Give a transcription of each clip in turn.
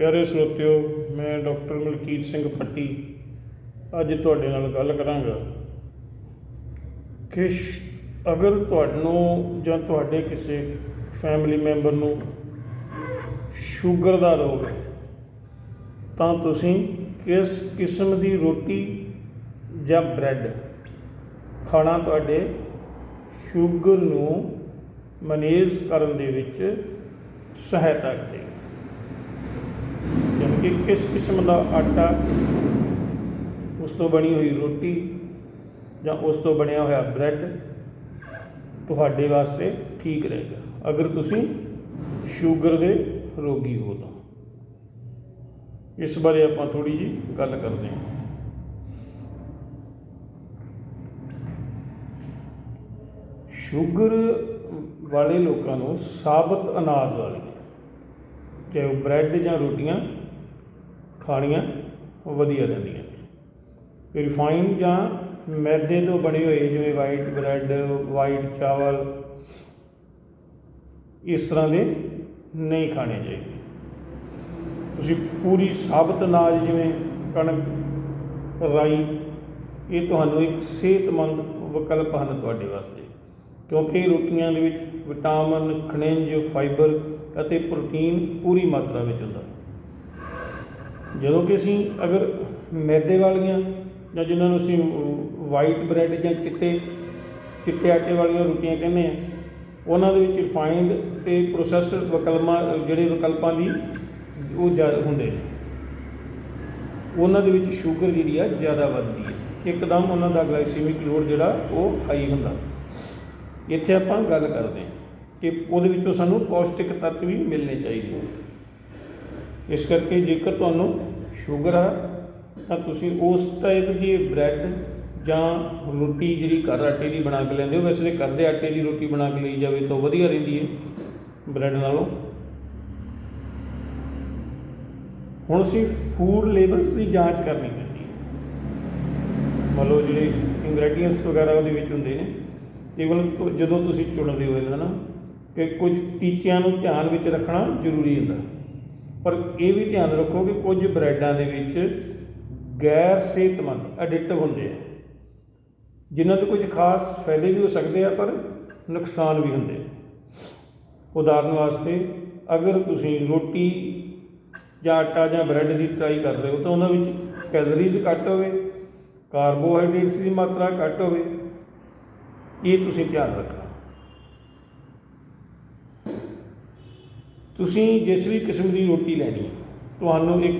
ਪਿਆਰੇ ਸਰੋਤਿਓ, ਮੈਂ ਡਾਕਟਰ ਮਲਕੀਤ ਸਿੰਘ ਪੱਟੀ ਅੱਜ ਤੁਹਾਡੇ ਨਾਲ ਗੱਲ ਕਰਾਂਗਾ। ਕਿ ਸ਼- ਅਗਰ ਤੁਹਾਨੂੰ ਜਾਂ ਤੁਹਾਡੇ ਕਿਸੇ ਫੈਮਿਲੀ ਮੈਂਬਰ ਨੂੰ ਸ਼ੂਗਰ ਦਾ ਰੋਗ ਹੈ, ਤਾਂ ਤੁਸੀਂ ਕਿਸ ਕਿਸਮ ਦੀ ਰੋਟੀ ਜਾਂ ਬ੍ਰੈਡ ਖਾਣਾ ਤੁਹਾਡੇ ਸ਼ੂਗਰ ਨੂੰ ਮੈਨੇਜ ਕਰਨ ਦੇ ਵਿੱਚ ਸਹਾਇਤਾ ਕਰੇਗਾ? ਕਿ ਕਿਸ ਕਿਸਮ ਦਾ ਆਟਾ ਉਸ ਤੋਂ ਬਣੀ ਹੋਈ ਰੋਟੀ ਜਾਂ ਉਸ ਤੋਂ ਬਣਿਆ ਹੋਇਆ ਬ੍ਰੈਡ ਤੁਹਾਡੇ ਵਾਸਤੇ ਠੀਕ ਰਹੇਗਾ। ਅਗਰ ਤੁਸੀਂ ਸ਼ੂਗਰ ਦੇ ਰੋਗੀ ਹੋ ਤਾਂ। ਇਸ ਬਾਰੇ ਆਪਾਂ ਥੋੜੀ ਜੀ ਗੱਲ ਕਰਦੇ ਹਾਂ। ਸ਼ੂਗਰ ਵਾਲੇ ਲੋਕਾਂ ਨੂੰ ਸਾਬਤ ਅਨਾਜ ਵਾਲੀਆਂ ਚਾਹੇ ਉਹ ਬ੍ਰੈਡ ਜਾਂ ਰੋਟੀਆਂ ਖਾਣੀਆਂ ਵਧੀਆ ਰਹਿੰਦੀਆਂ। ਨੇ ਰਿਫਾਈਨ ਜਾਂ ਮੈਦੇ ਤੋਂ ਬਣੇ ਹੋਏ ਜਿਵੇਂ ਵਾਈਟ ਬ੍ਰੈਡ ਵਾਈਟ ਚਾਵਲ, ਇਸ ਤਰ੍ਹਾਂ ਦੇ ਨਹੀਂ ਖਾਣੇ ਚਾਹੀਦੇ। ਤੁਸੀਂ ਪੂਰੀ ਸਾਬਤ ਅਨਾਜ ਜਿਵੇਂ ਕਣਕ, ਰਾਈ, ਇਹ ਤੁਹਾਨੂੰ ਇੱਕ ਸਿਹਤਮੰਦ ਵਿਕਲਪ ਹਨ ਤੁਹਾਡੇ ਵਾਸਤੇ। ਕਿਉਂਕਿ ਰੋਟੀਆਂ ਦੇ ਵਿੱਚ ਵਿਟਾਮਿਨ, ਖਣਿਜ, ਫਾਈਬਰ ਅਤੇ ਪ੍ਰੋਟੀਨ ਪੂਰੀ ਮਾਤਰਾ ਵਿੱਚ ਹੁੰਦਾ। ਜਦੋਂ ਕਿ ਅਸੀਂ ਅਗਰ ਮੈਦੇ ਵਾਲੀਆਂ ਜਾਂ ਜਿਨ੍ਹਾਂ ਨੂੰ ਅਸੀਂ ਵਾਈਟ ਬ੍ਰੈਡ ਜਾਂ ਚਿੱਟੇ ਚਿੱਟੇ ਆਟੇ ਵਾਲੀਆਂ ਰੋਟੀਆਂ ਕਹਿੰਦੇ ਹਾਂ, ਉਹਨਾਂ ਦੇ ਵਿੱਚ ਰਿਫਾਈਨਡ ਅਤੇ ਪ੍ਰੋਸੈਸਡ ਵਿਕਲਪਾਂ ਜਿਹੜੇ ਵਿਕਲਪਾਂ ਦੀ ਉਹ ਜ਼ਿਆਦਾ ਹੁੰਦੇ ਨੇ। ਉਹਨਾਂ ਦੇ ਵਿੱਚ ਸ਼ੂਗਰ ਜਿਹੜੀ ਆ ਜ਼ਿਆਦਾ ਵੱਧਦੀ ਹੈ। ਇੱਕਦਮ ਉਹਨਾਂ ਦਾ ਗਲਾਈਸੀਮਿਕ ਲੋਡ ਜਿਹੜਾ ਉਹ ਹਾਈ ਹੁੰਦਾ। ਇੱਥੇ ਆਪਾਂ ਗੱਲ ਕਰਦੇ ਹਾਂ ਕਿ ਉਹਦੇ ਵਿੱਚੋਂ ਸਾਨੂੰ ਪੌਸ਼ਟਿਕ ਤੱਤ ਵੀ ਮਿਲਣੇ ਚਾਹੀਦੇ ਹਨ ਇਸ ਕਰਕੇ ਜੇਕਰ ਤੁਹਾਨੂੰ ਸ਼ੂਗਰ ਆ, ਤਾਂ ਤੁਸੀਂ ਉਸ ਟਾਈਪ ਦੀ ਬ੍ਰੈਡ ਜਾਂ ਰੋਟੀ ਜਿਹੜੀ ਘਰ ਆਟੇ ਦੀ ਬਣਾ ਕੇ ਲੈਂਦੇ ਹੋ। ਵੈਸੇ ਤਾਂ ਘਰ ਦੇ ਆਟੇ ਦੀ ਰੋਟੀ ਬਣਾ ਕੇ ਲਈ ਜਾਵੇ ਤਾਂ ਵਧੀਆ ਰਹਿੰਦੀ ਹੈ ਬ੍ਰੈਡ ਨਾਲੋਂ। ਹੁਣ ਅਸੀਂ ਫੂਡ ਲੇਬਲਸ ਦੀ ਜਾਂਚ ਕਰਨੀ ਪੈਂਦੀ ਹੈ। ਮੰਨ ਲਓ ਜਿਹੜੇ ਇੰਗਰੀਡੀਅੰਟਸ ਵਗੈਰਾ ਉਹਦੇ ਵਿੱਚ ਹੁੰਦੇ ਨੇ। ਈਵਨ ਜਦੋਂ ਤੁਸੀਂ ਚੁਣਦੇ ਹੋ ਇਹਨਾਂ ਨਾ ਕਿ ਕੁਝ ਟੀਚਿਆਂ ਨੂੰ ਧਿਆਨ ਵਿੱਚ ਰੱਖਣਾ ਜ਼ਰੂਰੀ ਹੁੰਦਾ। ਪਰ ਇਹ ਵੀ ਧਿਆਨ ਰੱਖੋ ਕਿ ਕੁਝ ਬ੍ਰੈਡਾਂ ਦੇ ਵਿੱਚ ਗੈਰ ਸਿਹਤਮੰਦ ਐਡਿਟਿਵ ਹੁੰਦੇ ਆ। ਜਿਨ੍ਹਾਂ ਦੇ ਕੁਝ ਖਾਸ ਫਾਇਦੇ ਵੀ ਹੋ ਸਕਦੇ ਆ, ਪਰ ਨੁਕਸਾਨ ਵੀ ਹੁੰਦੇ ਉਦਾਹਰਨ ਵਾਸਤੇ, ਅਗਰ ਤੁਸੀਂ ਰੋਟੀ ਜਾਂ ਆਟਾ ਜਾਂ ਬ੍ਰੈਡ ਦੀ ਟਰਾਈ ਕਰ ਰਹੇ ਹੋ, ਤਾਂ ਉਹਨਾਂ ਵਿੱਚ ਕੈਲਰੀਜ਼ ਘੱਟ ਹੋਵੇ ਕਾਰਬੋਹਾਈਡਰੇਟਸ ਦੀ ਮਾਤਰਾ ਘੱਟ ਹੋਵੇ। ਇਹ ਤੁਸੀਂ ਧਿਆਨ ਰੱਖਣਾ। ਤੁਸੀਂ ਜਿਸ ਵੀ ਕਿਸਮ ਦੀ ਰੋਟੀ ਲੈਣੀ ਤੁਹਾਨੂੰ ਇੱਕ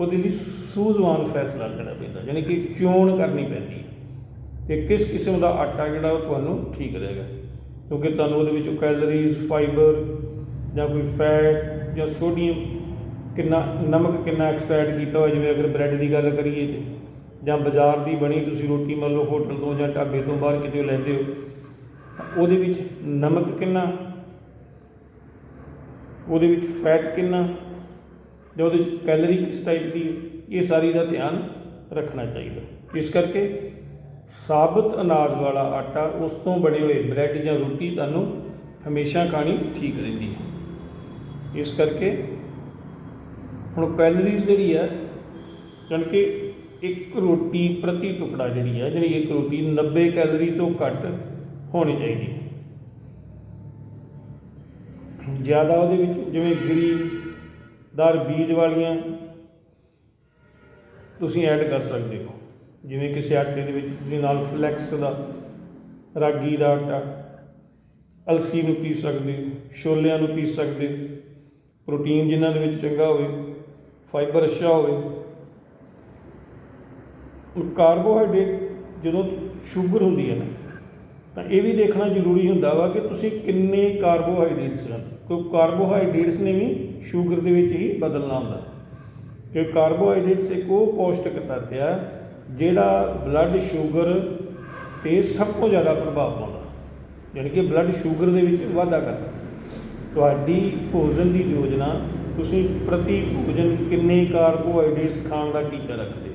ਉਹਦੇ ਲਈ ਸੂਝਵਾਨ ਫੈਸਲਾ ਲੈਣਾ ਪੈਂਦਾ, ਯਾਨੀ ਕਿ ਚੋਣ ਕਰਨੀ ਪੈਂਦੀ ਹੈ। ਕਿ ਕਿਸ ਕਿਸਮ ਦਾ ਆਟਾ ਜਿਹੜਾ ਉਹ ਤੁਹਾਨੂੰ ਠੀਕ ਰਹੇਗਾ? ਕਿਉਂਕਿ ਤੁਹਾਨੂੰ ਉਹਦੇ ਵਿੱਚੋਂ ਕੈਲਰੀਜ਼ ਫਾਈਬਰ ਜਾਂ ਕੋਈ ਫੈਟ ਜਾਂ ਸੋਡੀਅਮ ਕਿੰਨਾ, ਨਮਕ ਕਿੰਨਾ ਐਕਸਟ੍ਰੈਕਟ ਕੀਤਾ ਹੋਇਆ, ਜਿਵੇਂ ਅਗਰ ਬ੍ਰੈਡ ਦੀ ਗੱਲ ਕਰੀਏ ਤੇ ਜਾਂ ਬਾਜ਼ਾਰ ਦੀ ਬਣੀ ਤੁਸੀਂ ਰੋਟੀ ਮੰਨ ਲਓ ਹੋਟਲ ਤੋਂ ਜਾਂ ਢਾਬੇ ਤੋਂ ਬਾਹਰ ਕਿਤੇ ਲੈਂਦੇ ਹੋ, ਤਾਂ ਉਹਦੇ ਵਿੱਚ ਨਮਕ ਕਿੰਨਾ ਉਹਦੇ ਵਿੱਚ ਫੈਟ ਕਿੰਨਾ, ਜਾਂ ਉਹਦੇ ਵਿੱਚ ਕੈਲਰੀ ਕਿਸ ਟਾਈਪ ਦੀ ਇਹ ਸਾਰੀ ਦਾ ਧਿਆਨ ਰੱਖਣਾ ਚਾਹੀਦਾ। ਇਸ ਕਰਕੇ ਸਾਬਤ ਅਨਾਜ ਵਾਲਾ ਆਟਾ, ਉਸ ਤੋਂ ਬਣੇ ਹੋਏ ਬ੍ਰੈਡ ਜਾਂ ਰੋਟੀ ਤੁਹਾਨੂੰ ਹਮੇਸ਼ਾ ਖਾਣੀ ਠੀਕ ਰਹਿੰਦੀ ਹੈ। ਇਸ ਕਰਕੇ ਹੁਣ ਕੈਲਰੀਜ਼ ਜਿਹੜੀ ਹੈ ਜਾਣੀ ਕਿ ਇੱਕ ਰੋਟੀ ਪ੍ਰਤੀ ਟੁਕੜਾ ਜਿਹੜੀ ਹੈ ਜਿਹੜੀ ਇੱਕ ਰੋਟੀ 90 ਕੈਲਰੀ ਤੋਂ ਘੱਟ ਹੋਣੀ ਚਾਹੀਦੀ ਹੈ। ਜ਼ਿਆਦਾ ਉਹਦੇ ਵਿੱਚ ਜਿਵੇਂ ਗਰੀਨਦਾਰ ਬੀਜ ਵਾਲੀਆਂ ਤੁਸੀਂ ਐਡ ਕਰ ਸਕਦੇ ਹੋ। ਜਿਵੇਂ ਕਿਸੇ ਆਟੇ ਦੇ ਵਿੱਚ ਤੁਸੀਂ ਨਾਲ ਫਲੈਕਸ ਦਾ, ਰਾਗੀ ਦਾ ਆਟਾ, ਅਲਸੀ ਨੂੰ ਪੀ ਸਕਦੇ ਹੋ, ਛੋਲਿਆਂ ਨੂੰ ਪੀ ਸਕਦੇ ਹੋ ਪ੍ਰੋਟੀਨ ਜਿਨ੍ਹਾਂ ਦੇ ਵਿੱਚ ਚੰਗਾ ਹੋਵੇ ਫਾਈਬਰ ਅੱਛਾ ਹੋਵੇ। ਕਾਰਬੋਹਾਈਡਰੇਟ ਜਦੋਂ ਸ਼ੂਗਰ ਹੁੰਦੀ ਹੈ ਨਾ, ਤਾਂ ਇਹ ਵੀ ਦੇਖਣਾ ਜ਼ਰੂਰੀ ਹੁੰਦਾ ਵਾ ਕਿ ਤੁਸੀਂ ਕਿੰਨੇ ਕਾਰਬੋਹਾਈਡਰੇਟਸ ਹਨ ਕਿਉਂਕਿ ਕਾਰਬੋਹਾਈਡਰੇਟਸ ਨੇ ਵੀ ਸ਼ੂਗਰ ਦੇ ਵਿੱਚ ਹੀ ਬਦਲਣਾ ਹੁੰਦਾ। ਕਿ ਕਾਰਬੋਹਾਈਡਰੇਟਸ ਇੱਕ ਉਹ ਪੌਸ਼ਟਿਕ ਤੱਤ ਆ, ਜਿਹੜਾ ਬਲੱਡ ਸ਼ੂਗਰ ਤੇ ਸਭ ਤੋਂ ਜ਼ਿਆਦਾ ਪ੍ਰਭਾਵ ਪਾਉਂਦਾ। ਯਾਨੀ ਕਿ ਬਲੱਡ ਸ਼ੂਗਰ ਦੇ ਵਿੱਚ ਵਾਧਾ ਕਰਦਾ। ਤੁਹਾਡੀ ਭੋਜਨ ਦੀ ਯੋਜਨਾ, ਤੁਸੀਂ ਪ੍ਰਤੀ ਭੋਜਨ ਕਿੰਨੇ ਕਾਰਬੋਹਾਈਡਰੇਟਸ ਖਾਣ ਦਾ ਟੀਚਾ ਰੱਖਦੇ ਹੋ?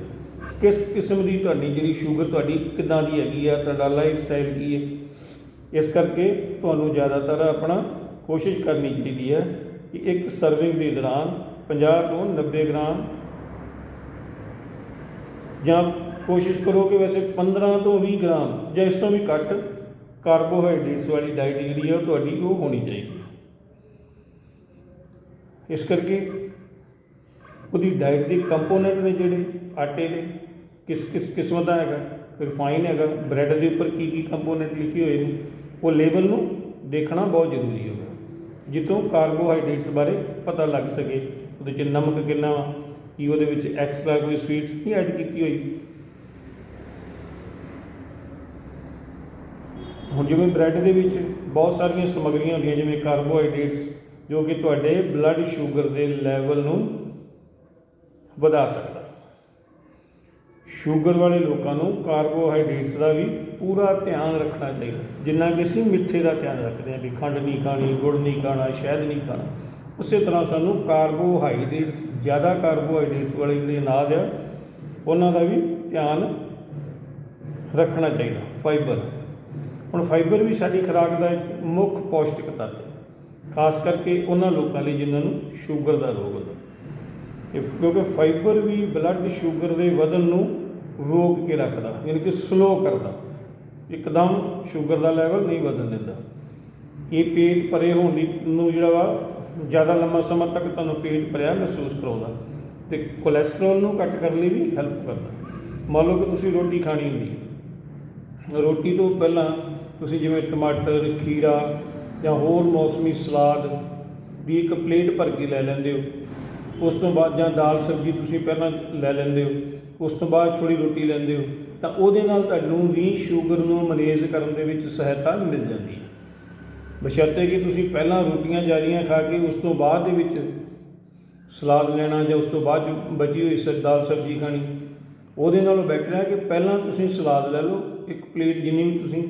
ਕਿਸ ਕਿਸਮ ਦੀ ਤੁਹਾਡੀ ਜਿਹੜੀ ਸ਼ੂਗਰ ਤੁਹਾਡੀ ਕਿੱਦਾਂ ਦੀ ਹੈਗੀ ਆ, ਤੁਹਾਡਾ ਲਾਈਫ ਸਟਾਈਲ ਕੀ ਹੈ? ਇਸ ਕਰਕੇ ਤੁਹਾਨੂੰ ਜ਼ਿਆਦਾਤਰ ਆਪਣਾ ਕੋਸ਼ਿਸ਼ ਕਰਨੀ ਚਾਹੀਦੀ ਹੈ ਕਿ ਇੱਕ ਸਰਵਿੰਗ ਦੇ ਦੌਰਾਨ 50 ਤੋਂ 90 ਗ੍ਰਾਮ ਜਾਂ ਕੋਸ਼ਿਸ਼ ਕਰੋ ਕਿ ਵੈਸੇ 15 ਤੋਂ 20 ਗ੍ਰਾਮ ਜਾਂ ਇਸ ਤੋਂ ਵੀ ਘੱਟ ਕਾਰਬੋਹਾਈਡਰੇਟਸ ਵਾਲੀ ਡਾਈਟ ਜਿਹੜੀ ਹੈ ਉਹ ਤੁਹਾਡੀ ਉਹ ਹੋਣੀ ਚਾਹੀਦੀ ਇਸ ਕਰਕੇ ਉਹਦੀ ਡਾਈਟ ਦੇ ਕੰਪੋਨੈਂਟ ਨੇ ਜਿਹੜੇ ਆਟੇ ਦੇ, ਕਿਸ ਕਿਸ ਕਿਸਮ ਦਾ ਹੈਗਾ ਰਿਫਾਈਨ ਹੈਗਾ ਬ੍ਰੈਡ ਦੇ ਉੱਪਰ ਕੀ ਕੀ ਕੰਪੋਨੈਂਟ ਲਿਖੇ ਹੋਏ ਨੇ, ਉਹ ਲੇਬਲ ਨੂੰ ਦੇਖਣਾ ਬਹੁਤ ਜ਼ਰੂਰੀ ਹੋਗਾ ਜਿੱਥੋਂ ਕਾਰਬੋਹਾਈਡਰੇਟਸ ਬਾਰੇ ਪਤਾ ਲੱਗ ਸਕੇ। ਉਹਦੇ 'ਚ ਨਮਕ ਕਿੰਨਾ ਵਾ, ਕੀ ਉਹਦੇ ਵਿੱਚ ਐਕਸਟਰਾ ਕੋਈ ਸਵੀਟਸ ਨਹੀਂ ਐਡ ਕੀਤੀ ਹੋਈ। ਹੁਣ ਜਿਵੇਂ ਬ੍ਰੈਡ ਦੇ ਵਿੱਚ ਬਹੁਤ ਸਾਰੀਆਂ ਸਮੱਗਰੀਆਂ ਹੁੰਦੀਆਂ, ਜਿਵੇਂ ਕਾਰਬੋਹਾਈਡਰੇਟਸ, ਜੋ ਕਿ ਤੁਹਾਡੇ ਬਲੱਡ ਸ਼ੂਗਰ ਦੇ ਲੈਵਲ ਨੂੰ ਵਧਾ ਸਕਦਾ। ਸ਼ੂਗਰ ਵਾਲੇ ਲੋਕਾਂ ਨੂੰ ਕਾਰਬੋਹਾਈਡਰੇਟਸ ਦਾ ਵੀ ਪੂਰਾ ਧਿਆਨ ਰੱਖਣਾ ਚਾਹੀਦਾ। ਜਿੰਨਾ ਕਿ ਅਸੀਂ ਮਿੱਠੇ ਦਾ ਧਿਆਨ ਰੱਖਦੇ ਹਾਂ ਵੀ ਖੰਡ ਨਹੀਂ ਖਾਣੀ, ਗੁੜ ਨਹੀਂ ਖਾਣਾ, ਸ਼ਹਿਦ ਨਹੀਂ ਖਾਣਾ। ਉਸੇ ਤਰ੍ਹਾਂ ਸਾਨੂੰ ਕਾਰਬੋਹਾਈਡਰੇਟਸ, ਜ਼ਿਆਦਾ ਕਾਰਬੋਹਾਈਡਰੇਟਸ ਵਾਲੇ ਜਿਹੜੇ ਅਨਾਜ ਆ, ਉਹਨਾਂ ਦਾ ਵੀ ਧਿਆਨ ਰੱਖਣਾ ਚਾਹੀਦਾ। ਫਾਈਬਰ। ਹੁਣ ਫਾਈਬਰ ਵੀ ਸਾਡੀ ਖੁਰਾਕ ਦਾ ਇੱਕ ਮੁੱਖ ਪੌਸ਼ਟਿਕ ਤੱਤ ਹੈ। ਖਾਸ ਕਰਕੇ ਉਹਨਾਂ ਲੋਕਾਂ ਲਈ ਜਿਨ੍ਹਾਂ ਨੂੰ ਸ਼ੂਗਰ ਦਾ ਰੋਗ ਹੁੰਦਾ। ਕਿਉਂਕਿ ਫਾਈਬਰ ਵੀ ਬਲੱਡ ਸ਼ੂਗਰ ਦੇ ਵਧਣ ਨੂੰ ਰੋਕ ਕੇ ਰੱਖਦਾ, ਯਾਨੀ ਕਿ ਸਲੋ ਕਰਦਾ। ਇੱਕਦਮ ਸ਼ੂਗਰ ਦਾ ਲੈਵਲ ਨਹੀਂ ਵਧਣ ਦਿੰਦਾ। ਇਹ ਪੇਟ ਭਰੇ ਹੋਣ ਦੀ ਨੂੰ ਜਿਹੜਾ ਵਾ, ਜ਼ਿਆਦਾ ਲੰਮਾ ਸਮਾਂ ਤੱਕ ਤੁਹਾਨੂੰ ਪੇਟ ਭਰਿਆ ਮਹਿਸੂਸ ਕਰਾਉਂਦਾ। ਤੇ ਕੋਲੇਸਟ੍ਰੋਲ ਨੂੰ ਘੱਟ ਕਰਨ ਲਈ ਵੀ ਹੈਲਪ ਕਰਦਾ। ਮੰਨ ਲਓ ਕਿ ਤੁਸੀਂ ਰੋਟੀ ਖਾਣੀ ਹੁੰਦੀ ਰੋਟੀ ਤੋਂ ਪਹਿਲਾਂ ਤੁਸੀਂ ਜਿਵੇਂ ਟਮਾਟਰ, ਖੀਰਾ ਜਾਂ ਹੋਰ ਮੌਸਮੀ ਸਲਾਦ ਦੀ ਇੱਕ ਪਲੇਟ ਭਰ ਕੇ ਲੈ ਲੈਂਦੇ ਹੋ। ਉਸ ਤੋਂ ਬਾਅਦ ਜਾਂ ਦਾਲ, ਸਬਜ਼ੀ ਤੁਸੀਂ ਪਹਿਲਾਂ ਲੈ ਲੈਂਦੇ ਹੋ। ਉਸ ਤੋਂ ਬਾਅਦ ਥੋੜੀ ਰੋਟੀ ਲੈਂਦੇ ਹੋ, ਤਾਂ ਉਹਦੇ ਨਾਲ ਤੁਹਾਨੂੰ ਵੀ ਸ਼ੂਗਰ ਨੂੰ ਮੈਨੇਜ ਕਰਨ ਦੇ ਵਿੱਚ ਸਹਾਇਤਾ ਮਿਲ ਜਾਂਦੀ ਹੈ। ਬਸ਼ਰਤੇ ਕਿ ਤੁਸੀਂ ਪਹਿਲਾਂ ਰੋਟੀਆਂ ਜਾਰੀਆਂ ਖਾ ਕੇ ਉਸ ਤੋਂ ਬਾਅਦ ਦੇ ਵਿੱਚ ਸਲਾਦ ਲੈਣਾ ਜਾਂ ਉਸ ਤੋਂ ਬਾਅਦ ਜੋ ਬਚੀ ਹੋਈ ਸ, ਦਾਲ ਸਬਜ਼ੀ ਖਾਣੀ, ਉਹਦੇ ਨਾਲੋਂ ਬੈਟਰ ਹੈ ਕਿ ਪਹਿਲਾਂ ਤੁਸੀਂ ਸਲਾਦ ਲੈ ਲਓ, ਇੱਕ ਪਲੇਟ ਜਿੰਨੀ ਵੀ ਤੁਸੀਂ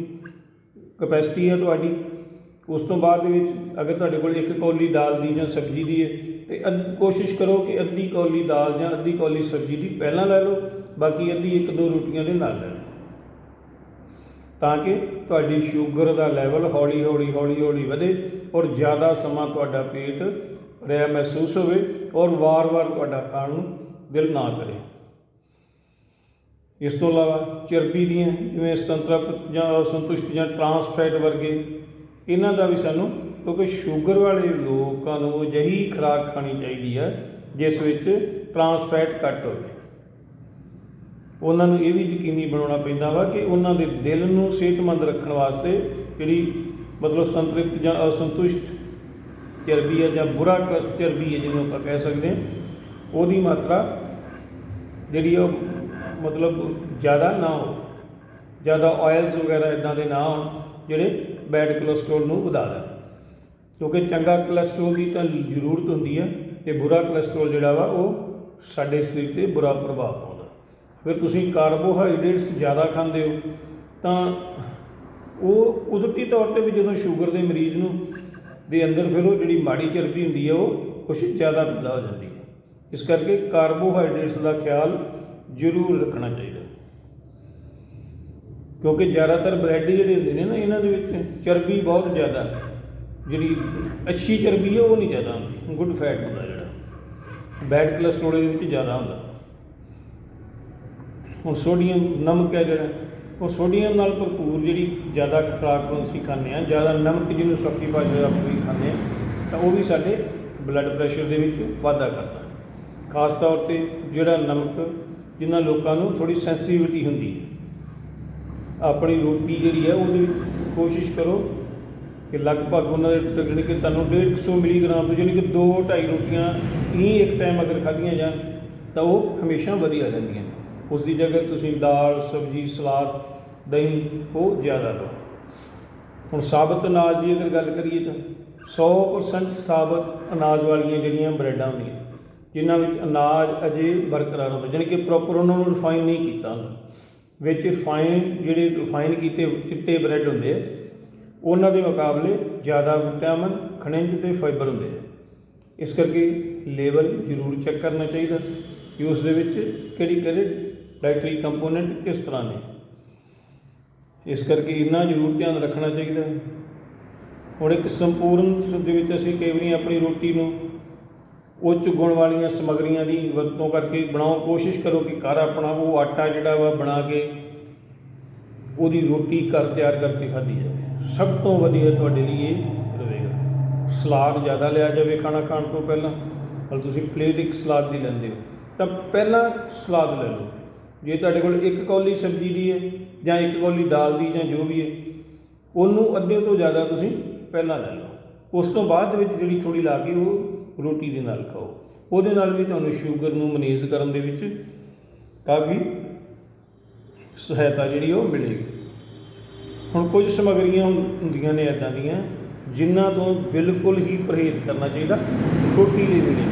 ਕਪੈਸਿਟੀ ਹੈ ਤੁਹਾਡੀ, ਉਸ ਤੋਂ ਬਾਅਦ ਦੇ ਵਿੱਚ ਅਗਰ ਤੁਹਾਡੇ ਕੋਲ ਇੱਕ ਕੌਲੀ ਦਾਲ ਦੀ ਜਾਂ ਸਬਜ਼ੀ ਦੀ ਹੈ ਤੇ ਅੱਧ- ਕੋਸ਼ਿਸ਼ ਕਰੋ ਕਿ ਅੱਧੀ ਕੌਲੀ ਦਾਲ ਜਾਂ ਅੱਧੀ ਕੌਲੀ ਸਬਜ਼ੀ ਦੀ ਪਹਿਲਾਂ ਲੈ ਲਓ, ਬਾਕੀ ਅੱਧੀ ਇੱਕ ਦੋ ਰੋਟੀਆਂ ਦੇ ਨਾਲ ਲੈ ਲਓ। ਤਾਂ ਕਿ ਤੁਹਾਡੀ ਸ਼ੂਗਰ ਦਾ ਲੈਵਲ ਹੌਲੀ ਹੌਲੀ ਹੌਲੀ ਹੌਲੀ ਵਧੇ ਔਰ ਜ਼ਿਆਦਾ ਸਮਾਂ ਤੁਹਾਡਾ ਪੇਟ ਭਰਿਆ ਮਹਿਸੂਸ ਹੋਵੇ ਔਰ ਵਾਰ-ਵਾਰ ਤੁਹਾਡਾ ਖਾਣ ਨੂੰ ਦਿਲ ਨਾ ਕਰੇ। ਇਸ ਤੋਂ ਇਲਾਵਾ ਚਰਬੀ ਦੀਆਂ ਜਿਵੇਂ ਸੰਤ੍ਰਿਪਤ ਜਾਂ ਅਸੰਤੁਸ਼ਟ ਜਾਂ ਟਰਾਂਸ ਫੈਟ ਵਰਗੇ, ਇਹਨਾਂ ਦਾ ਵੀ ਸਾਨੂੰ ਕਿਉਂਕਿ ਸ਼ੂਗਰ ਵਾਲੇ ਲੋਕ ਨੂੰ ਅਜਿਹੀ ਖੁਰਾਕ ਖਾਣੀ ਚਾਹੀਦੀ ਹੈ ਜਿਸ ਵਿੱਚ ਟਰਾਂਸਫੈਟ ਘੱਟ ਹੋਵੇ। ਉਹਨਾਂ ਨੂੰ ਇਹ ਵੀ ਯਕੀਨੀ ਬਣਾਉਣਾ ਪੈਂਦਾ ਵਾ ਕਿ ਉਹਨਾਂ ਦੇ ਦਿਲ ਨੂੰ ਸਿਹਤਮੰਦ ਰੱਖਣ ਵਾਸਤੇ ਜਿਹੜੀ ਮਤਲਬ ਸੰਤ੍ਰਿਪਤ ਜਾਂ ਅਸੰਤੁਸ਼ਟ ਚਰਬੀ ਹੈ ਜਾਂ ਬੁਰਾ ਕਸ ਚਰਬੀ ਹੈ ਜਿਹਨੂੰ ਆਪਾਂ ਕਹਿ ਸਕਦੇ ਹਾਂ, ਉਹਦੀ ਮਾਤਰਾ ਜਿਹੜੀ ਆ ਉਹ ਮਤਲਬ ਜ਼ਿਆਦਾ ਨਾ ਹੋ ਜ਼ਿਆਦਾ ਆਇਲਸ ਵਗੈਰਾ ਇਦਾਂ ਦੇ ਨਾ ਹੋਣ, ਜਿਹੜੇ ਬੈਡ ਕੋਲੇਸਟ੍ਰੋਲ ਨੂੰ ਵਧਾ ਦੇਣ। ਕਿਉਂਕਿ ਚੰਗਾ ਕੋਲੇਸਟ੍ਰੋਲ ਦੀ ਤਾਂ ਜ਼ਰੂਰਤ ਹੁੰਦੀ ਹੈ ਤੇ ਬੁਰਾ ਕੋਲੇਸਟ੍ਰੋਲ ਜਿਹੜਾ ਵਾ ਉਹ ਸਾਡੇ ਸਰੀਰ ਤੇ ਬੁਰਾ ਪ੍ਰਭਾਵ ਪਾਉਂਦਾ। ਫਿਰ ਤੁਸੀਂ ਕਾਰਬੋਹਾਈਡਰੇਟਸ ਜ਼ਿਆਦਾ ਖਾਂਦੇ ਹੋ, ਤਾਂ ਉਹ ਕੁਦਰਤੀ ਤੌਰ ਤੇ ਵੀ ਜਦੋਂ ਸ਼ੂਗਰ ਦੇ ਮਰੀਜ਼ ਨੂੰ ਦੇ ਅੰਦਰ ਫਿਰ ਉਹ ਜਿਹੜੀ ਮਾੜੀ ਚਰਬੀ ਹੁੰਦੀ ਹੈ ਉਹ ਕੁਛ ਜ਼ਿਆਦਾ ਪੈਦਾ ਹੋ ਜਾਂਦੀ ਹੈ। ਇਸ ਕਰਕੇ ਕਾਰਬੋਹਾਈਡਰੇਟਸ ਦਾ ਖਿਆਲ ਜ਼ਰੂਰ ਰੱਖਣਾ ਚਾਹੀਦਾ। ਕਿਉਂਕਿ ਜ਼ਿਆਦਾਤਰ ਬ੍ਰੈਡ ਜਿਹੜੇ ਹੁੰਦੇ ਨੇ ਨਾ, ਇਹਨਾਂ ਦੇ ਵਿੱਚ ਚਰਬੀ ਬਹੁਤ ਜ਼ਿਆਦਾ ਹੈ। ਜਿਹੜੀ ਅੱਛੀ ਚਰਬੀ ਹੈ ਉਹ ਨਹੀਂ ਜ਼ਿਆਦਾ ਹੁੰਦੀ। ਗੁੱਡ ਫੈਟ ਹੁੰਦਾ ਜਿਹੜਾ। ਬੈਡ ਕੋਲੇਸਟ੍ਰੋਲ ਦੇ ਵਿੱਚ ਜ਼ਿਆਦਾ ਹੁੰਦਾ। ਹੁਣ ਸੋਡੀਅਮ ਨਮਕ ਹੈ ਜਿਹੜਾ। ਉਹ ਸੋਡੀਅਮ ਨਾਲ ਭਰਪੂਰ ਜਿਹੜੀ ਜ਼ਿਆਦਾ ਖੁਰਾਕ ਅਸੀਂ ਖਾਂਦੇ ਹਾਂ, ਜ਼ਿਆਦਾ ਨਮਕ ਜਿਹਨੂੰ ਸੌਖੀ ਭਾਸ਼ਾ ਦਾ ਕੋਈ ਖਾਂਦੇ ਹਾਂ, ਤਾਂ ਉਹ ਵੀ ਸਾਡੇ ਬਲੱਡ ਪ੍ਰੈਸ਼ਰ ਦੇ ਵਿੱਚ ਵਾਧਾ ਕਰਦਾ। ਖਾਸ ਤੌਰ ਤੇ ਜਿਹੜਾ ਨਮਕ ਜਿਨ੍ਹਾਂ ਲੋਕਾਂ ਨੂੰ ਥੋੜੀ ਸੈਂਸਿਟੀਵਿਟੀ ਹੁੰਦੀ ਹੈ। ਆਪਣੀ ਰੋਟੀ ਜਿਹੜੀ ਹੈ, ਉਹਦੇ ਵਿੱਚ ਕੋਸ਼ਿਸ਼ ਕਰੋ ਕਿ ਲਗਭਗ ਉਹਨਾਂ ਦੇ ਜਾਣੀ ਕਿ ਤੁਹਾਨੂੰ 150 ਮਿਲੀਗ੍ਰਾਮ ਤੋਂ, ਜਾਣੀ ਕਿ 2 2.5 ਰੋਟੀਆਂ ਹੀ ਇੱਕ ਟਾਈਮ ਅਗਰ ਖਾਧੀਆਂ ਜਾਣ, ਤਾਂ ਉਹ ਹਮੇਸ਼ਾ ਵਧੀਆ ਰਹਿੰਦੀਆਂ ਨੇ। ਉਸ ਦੀ ਜਗ੍ਹਾ ਤੁਸੀਂ ਦਾਲ, ਸਬਜ਼ੀ, ਸਲਾਦ, ਦਹੀਂ, ਉਹ ਜ਼ਿਆਦਾ ਲਓ। ਹੁਣ ਸਾਬਤ ਅਨਾਜ ਦੀ ਅਗਰ ਗੱਲ ਕਰੀਏ ਤਾਂ 100% ਸਾਬਤ ਅਨਾਜ ਵਾਲੀਆਂ ਜਿਹੜੀਆਂ ਬ੍ਰੈਡਾਂ ਹੁੰਦੀਆਂ, ਜਿਨ੍ਹਾਂ ਵਿੱਚ ਅਨਾਜ ਅਜੇ ਬਰਕਰਾਰ ਹੁੰਦਾ, ਜਾਣੀ ਕਿ ਪ੍ਰੋਪਰ ਉਹਨਾਂ ਨੂੰ ਰਿਫਾਈਨ ਨਹੀਂ ਕੀਤਾ ਹੁੰਦਾ। ਵਿੱਚ ਰਿਫਾਈਨ ਜਿਹੜੇ ਰਿਫਾਈਨ ਕੀਤੇ ਚਿੱਟੇ ਬ੍ਰੈਡ ਹੁੰਦੇ ਆ ਉਹਨਾਂ ਦੇ ਮੁਕਾਬਲੇ ਜ਼ਿਆਦਾ ਵਿਟਾਮਿਨ, ਖਣਿਜ ਤੇ ਫਾਈਬਰ ਹੁੰਦੇ ਆ। ਇਸ ਕਰਕੇ ਲੇਬਲ ਜ਼ਰੂਰ ਚੈੱਕ ਕਰਨਾ ਚਾਹੀਦਾ। ਕਿ ਉਸ ਦੇ ਵਿੱਚ ਕਿਹੜੀ ਕਿਹੜੇ ਡਾਈਟਰੀ ਕੰਪੋਨੈਂਟ ਕਿਸ ਤਰ੍ਹਾਂ ਨੇ। ਇਸ ਕਰਕੇ ਇੰਨਾ ਜ਼ਰੂਰ ਧਿਆਨ ਰੱਖਣਾ ਚਾਹੀਦਾ। ਹੁਣ ਇੱਕ ਸੰਪੂਰਨ ਦੇ ਵਿੱਚ ਅਸੀਂ ਕਈ ਵਾਰੀ ਆਪਣੀ ਰੋਟੀ ਨੂੰ ਉੱਚ ਗੁਣ ਵਾਲੀਆਂ ਸਮੱਗਰੀਆਂ ਦੀ ਵਰਤੋਂ ਕਰਕੇ ਬਣਾਓ ਕੋਸ਼ਿਸ਼ ਕਰੋ ਕਿ ਘਰ ਆਪਣਾ ਉਹ ਆਟਾ ਜਿਹੜਾ ਵਾ ਬਣਾ ਕੇ ਉਹਦੀ ਰੋਟੀ ਘਰ ਤਿਆਰ ਕਰਕੇ ਖਾਧੀ ਜਾਵੇ। ਸਭ ਤੋਂ ਵਧੀਆ ਤੁਹਾਡੇ ਲਈ ਇਹ ਰਹੇਗਾ। ਸਲਾਦ ਜ਼ਿਆਦਾ ਲਿਆ ਜਾਵੇ ਖਾਣਾ ਖਾਣ ਤੋਂ ਪਹਿਲਾਂ। ਪਰ ਤੁਸੀਂ ਪਲੇਟ ਇੱਕ ਸਲਾਦ ਦੀ ਲੈਂਦੇ ਹੋ। ਤਾਂ ਪਹਿਲਾਂ ਸਲਾਦ ਲੈ ਲਓ। ਜੇ ਤੁਹਾਡੇ ਕੋਲ ਇੱਕ ਕੌਲੀ ਸਬਜ਼ੀ ਦੀ ਹੈ ਜਾਂ ਇੱਕ ਕੌਲੀ ਦਾਲ ਦੀ ਜਾਂ ਜੋ ਵੀ ਹੈ, ਉਹਨੂੰ ਅੱਧੇ ਤੋਂ ਜ਼ਿਆਦਾ ਤੁਸੀਂ ਪਹਿਲਾਂ ਲੈ ਲਓ। ਉਸ ਤੋਂ ਬਾਅਦ ਵਿੱਚ ਜਿਹੜੀ ਥੋੜੀ ਲਾ ਕੇ ਉਹ ਰੋਟੀ ਦੇ ਨਾਲ ਖਾਓ। ਉਹਦੇ ਨਾਲ ਵੀ ਤੁਹਾਨੂੰ ਸ਼ੂਗਰ ਨੂੰ ਮੈਨੇਜ ਕਰਨ ਦੇ ਵਿੱਚ ਕਾਫੀ ਸਹਾਇਤਾ ਜਿਹੜੀ ਉਹ ਮਿਲੇਗੀ। ਹੁਣ ਕੁਝ ਸਮੱਗਰੀਆਂ ਹੁੰਦੀਆਂ ਨੇ ਇਦਾਂ ਦੀਆਂ, ਜਿਨ੍ਹਾਂ ਤੋਂ ਬਿਲਕੁਲ ਹੀ ਪਰਹੇਜ਼ ਕਰਨਾ ਚਾਹੀਦਾ ਰੋਟੀ ਦੇ ਵੇਲੇ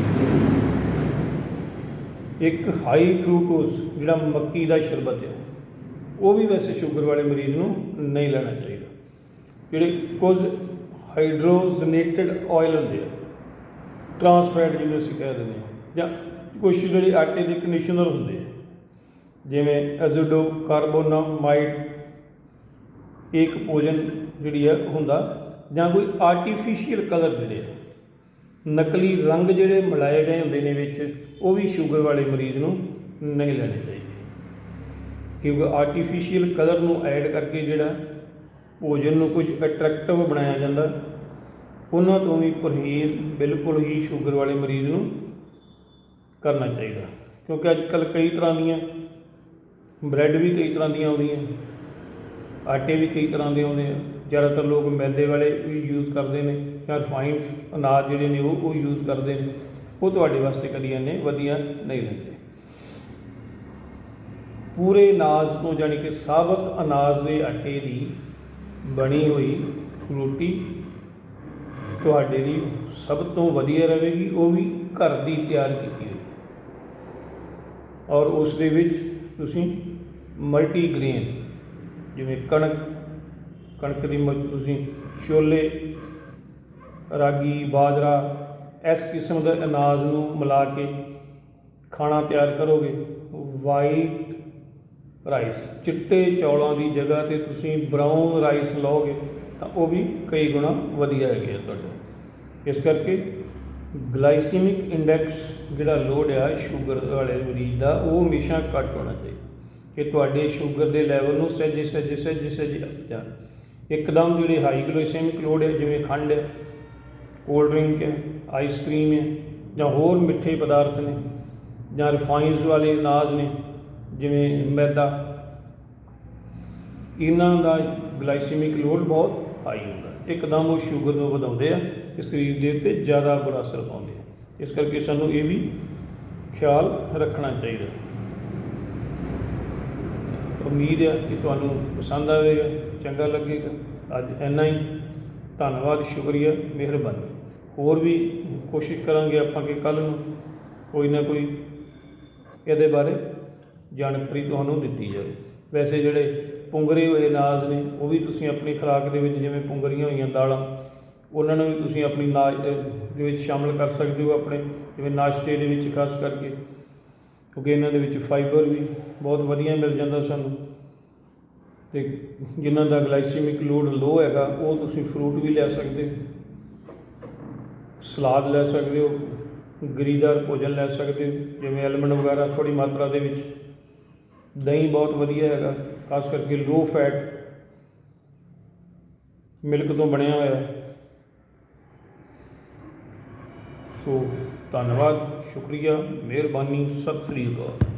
ਇੱਕ ਹਾਈ ਫਰੂਟੋਜ਼ ਜਿਹੜਾ ਮੱਕੀ ਦਾ ਸ਼ਰਬਤ ਹੈ, ਉਹ ਵੀ ਵੈਸੇ ਸ਼ੂਗਰ ਵਾਲੇ ਮਰੀਜ਼ ਨੂੰ ਨਹੀਂ ਲੈਣਾ ਚਾਹੀਦਾ। ਜਿਹੜੇ ਕੁਝ ਹਾਈਡਰੋਜਨੇਟਡ ਆਇਲ ਹੁੰਦੇ ਆ ਟਰਾਂਸਫੈਟ ਜਿਹਨੂੰ ਅਸੀਂ ਕਹਿ ਦਿੰਦੇ ਹਾਂ ਜਾਂ ਕੁਝ ਜਿਹੜੇ ਆਟੇ ਦੇ ਕੰਡੀਸ਼ਨਰ ਹੁੰਦੇ ਆ ਜਿਵੇਂ ਐਜ਼ੋਡੋ ਕਾਰਬੋਨਾਮਾਈਡ, ਇੱਕ ਭੋਜਨ ਜਿਹੜੀ ਹੈ ਹੁੰਦਾ, ਜਾਂ ਕੋਈ ਆਰਟੀਫੀਸ਼ੀਅਲ ਕਲਰ ਜਿਹੜੇ ਆ, ਨਕਲੀ ਰੰਗ ਜਿਹੜੇ ਮਿਲਾਏ ਗਏ ਹੁੰਦੇ ਨੇ ਵਿੱਚ, ਉਹ ਵੀ ਸ਼ੂਗਰ ਵਾਲੇ ਮਰੀਜ਼ ਨੂੰ ਨਹੀਂ ਲੈਣੇ ਚਾਹੀਦੇ। ਕਿਉਂਕਿ ਆਰਟੀਫੀਸ਼ੀਅਲ ਕਲਰ ਨੂੰ ਐਡ ਕਰਕੇ ਜਿਹੜਾ ਭੋਜਨ ਨੂੰ ਕੁਝ ਅਟਰੈਕਟਿਵ ਬਣਾਇਆ ਜਾਂਦਾ, ਉਹਨਾਂ ਤੋਂ ਵੀ ਪਰਹੇਜ਼ ਬਿਲਕੁਲ ਹੀ ਸ਼ੂਗਰ ਵਾਲੇ ਮਰੀਜ਼ ਨੂੰ ਕਰਨਾ ਚਾਹੀਦਾ। ਕਿਉਂਕਿ ਅੱਜ ਕੱਲ ਕਈ ਤਰ੍ਹਾਂ ਦੀਆਂ ਬ੍ਰੈਡ ਵੀ ਕਈ ਤਰ੍ਹਾਂ ਦੀਆਂ ਆਉਂਦੀਆਂ, ਆਟੇ ਵੀ ਕਈ ਤਰ੍ਹਾਂ ਦੇ ਆਉਂਦੇ ਆ। ਜ਼ਿਆਦਾਤਰ ਲੋਕ ਮੈਦੇ ਵਾਲੇ ਵੀ ਯੂਜ਼ ਕਰਦੇ ਨੇ ਜਾਂ ਰਿਫਾਈਨਸ ਅਨਾਜ ਜਿਹੜੇ ਨੇ ਉਹ ਉਹ ਯੂਜ਼ ਕਰਦੇ ਨੇ। ਉਹ ਤੁਹਾਡੇ ਵਾਸਤੇ ਕਦੀ ਇੰਨੇ ਵਧੀਆ ਨਹੀਂ ਰਹਿੰਦੇ ਪੂਰੇ ਅਨਾਜ ਤੋਂ ਜਾਣੀ ਕਿ ਸਾਬਤ ਅਨਾਜ ਦੇ ਆਟੇ ਦੀ ਬਣੀ ਹੋਈ ਰੋਟੀ ਤੁਹਾਡੇ ਲਈ ਸਭ ਤੋਂ ਵਧੀਆ ਰਹੇਗੀ, ਉਹ ਵੀ ਘਰ ਦੀ ਤਿਆਰ ਕੀਤੀ ਹੋਈ। ਔਰ ਉਸ ਦੇ ਵਿੱਚ ਤੁਸੀਂ ਮਲਟੀਗ੍ਰੇਨ, ਜਿਵੇਂ ਕਣਕ ਕਣਕ ਦੀ ਵਿੱਚ ਤੁਸੀਂ ਛੋਲੇ, ਰਾਗੀ, ਬਾਜਰਾ, ਇਸ ਕਿਸਮ ਦੇ ਅਨਾਜ ਨੂੰ ਮਿਲਾ ਕੇ ਖਾਣਾ ਤਿਆਰ ਕਰੋਗੇ। ਵਾਈਟ ਰਾਈਸ ਚਿੱਟੇ ਚੌਲਾਂ ਦੀ ਜਗ੍ਹਾ ਤੇ ਤੁਸੀਂ ਬਰਾਊਨ ਰਾਈਸ ਲਓਗੇ ਤਾਂ ਉਹ ਵੀ ਕਈ ਗੁਣਾ ਵਧੀਆ ਹੈਗੇ ਆ ਤੁਹਾਡੇ। ਇਸ ਕਰਕੇ ਗਲਾਈਸੀਮਿਕ ਇੰਡੈਕਸ ਜਿਹੜਾ ਲੋਡ ਆ ਸ਼ੂਗਰ ਵਾਲੇ ਮਰੀਜ਼ ਦਾ, ਉਹ ਹਮੇਸ਼ਾ ਘੱਟ ਹੋਣਾ ਚਾਹੀਦਾ। ਇਹ ਤੁਹਾਡੇ ਸ਼ੂਗਰ ਦੇ ਲੈਵਲ ਨੂੰ ਸਹਿਜੇ ਸਹਿਜੇ ਸਹਿਜੇ ਸਹਿਜੇ ਅਪ ਜਾਣ। ਇੱਕਦਮ ਜਿਹੜੇ ਹਾਈ ਗਲਾਈਸੀਮਿਕ ਲੋਡ ਹੈ, ਜਿਵੇਂ ਖੰਡ ਹੈ ਕੋਲਡ ਡਰਿੰਕ ਹੈ ਆਈਸਕ੍ਰੀਮ ਹੈ, ਜਾਂ ਹੋਰ ਮਿੱਠੇ ਪਦਾਰਥ ਨੇ, ਜਾਂ ਰਿਫਾਈਨਸ ਵਾਲੇ ਅਨਾਜ ਨੇ, ਜਿਵੇਂ ਮੈਦਾ, ਇਹਨਾਂ ਦਾ ਗਲਾਈਸੀਮਿਕ ਲੋਡ ਬਹੁਤ ਹਾਈ ਹੁੰਦਾ ਇੱਕਦਮ ਉਹ ਸ਼ੂਗਰ ਨੂੰ ਵਧਾਉਂਦੇ ਆ ਤੇ ਸਰੀਰ ਦੇ ਉੱਤੇ ਜ਼ਿਆਦਾ ਬੁਰਾ ਅਸਰ ਪਾਉਂਦੇ ਆ। ਇਸ ਕਰਕੇ ਸਾਨੂੰ ਇਹ ਵੀ ਖਿਆਲ ਰੱਖਣਾ ਚਾਹੀਦਾ। ਉਮੀਦ ਹੈ ਕਿ ਤੁਹਾਨੂੰ ਪਸੰਦ ਆਵੇਗਾ, ਚੰਗਾ ਲੱਗੇਗਾ। ਅੱਜ ਇੰਨਾ ਹੀ। ਧੰਨਵਾਦ, ਸ਼ੁਕਰੀਆ, ਮਿਹਰਬਾਨੀ। ਹੋਰ ਵੀ ਕੋਸ਼ਿਸ਼ ਕਰਾਂਗੇ ਆਪਾਂ ਕਿ ਕੱਲ ਨੂੰ ਕੋਈ ਨਾ ਕੋਈ ਇਹਦੇ ਬਾਰੇ ਜਾਣਕਾਰੀ ਤੁਹਾਨੂੰ ਦਿੱਤੀ ਜਾਵੇ। ਵੈਸੇ ਜਿਹੜੇ ਪੁੰਗਰੇ ਹੋਏ ਨਾਜ ਨੇ, ਉਹ ਵੀ ਤੁਸੀਂ ਆਪਣੀ ਖੁਰਾਕ ਦੇ ਵਿੱਚ ਜਿਵੇਂ ਪੁੰਗਰੀਆਂ ਹੋਈਆਂ, ਦਾਲਾਂ, ਉਹਨਾਂ ਨੂੰ ਵੀ ਤੁਸੀਂ ਆਪਣੀ ਨਾਜ ਦੇ ਵਿੱਚ ਸ਼ਾਮਲ ਕਰ ਸਕਦੇ ਹੋ ਆਪਣੇ, ਜਿਵੇਂ ਨਾਸ਼ਤੇ ਦੇ ਵਿੱਚ ਖਾਸ ਕਰਕੇ। ਕਿਉਂਕਿ ਇਹਨਾਂ ਦੇ ਵਿੱਚ ਫਾਈਬਰ ਵੀ ਬਹੁਤ ਵਧੀਆ ਮਿਲ ਜਾਂਦਾ ਸਾਨੂੰ। ਤੇ ਜਿਨ੍ਹਾਂ ਦਾ ਗਲਾਈਸੀਮਿਕ ਲੋਡ ਲੋ ਹੈਗਾ, ਉਹ ਤੁਸੀਂ ਫਰੂਟ ਵੀ ਲੈ ਸਕਦੇ ਹੋ। ਸਲਾਦ ਲੈ ਸਕਦੇ ਹੋ, ਗਰੀਦਾਰ ਭੋਜਨ ਲੈ ਸਕਦੇ ਹੋ, ਜਿਵੇਂ ਐਲਮੰਡ ਵਗੈਰਾ ਥੋੜੀ ਮਾਤਰਾ ਦੇ ਵਿੱਚ। ਦਹੀਂ ਬਹੁਤ ਵਧੀਆ ਹੈਗਾ, ਖਾਸ ਕਰਕੇ ਲੋ ਫੈਟ ਮਿਲਕ ਤੋਂ ਬਣਿਆ ਹੋਇਆ। ਸੋ ਧੰਨਵਾਦ ਸ਼ੁਕਰੀਆ ਮਿਹਰਬਾਨੀ ਸਤਿ ਸ੍ਰੀ ਅਕਾਲ।